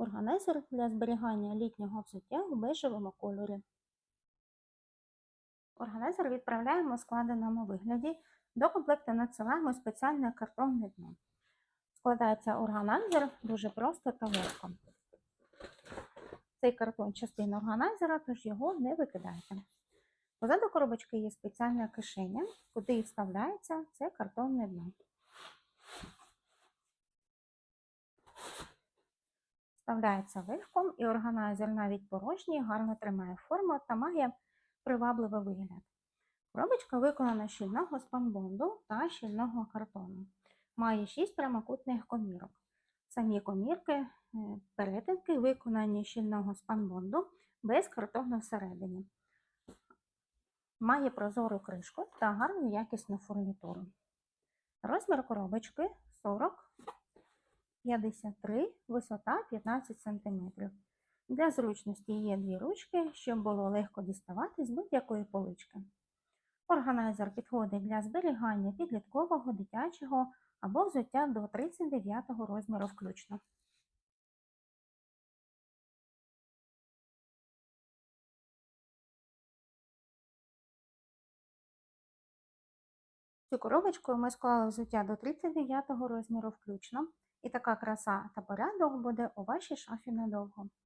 Органайзер для зберігання літнього взуття у бежевому кольорі. Органайзер відправляємо в складеному вигляді. До комплекту надсилаємо спеціальне картонне дно. Складається органайзер дуже просто та легко. Цей картон частина органайзера, тож його не викидайте. Позаду коробочки є спеціальна кишеня, куди і вставляється це картонне дно. Вставляється легко і органайзер навіть порожній гарно тримає форму та має привабливий вигляд. Коробочка виконана з щільного спанбонду та щільного картону. Має 6 прямокутних комірок. Самі комірки е, перетинки виконані щільного спанбонду без картону всередині. Має прозору кришку та гарну якісну фурнітуру. Розмір коробочки 40 53, висота 15 см. Для зручності є дві ручки, щоб було легко діставати з будь-якої полички. Органайзер підходить для зберігання підліткового, дитячого або взуття до 39 розміру включно. Цю коробочку ми склали взуття до 39 розміру включно. І така краса та порядок буде у вашій шафі надовго.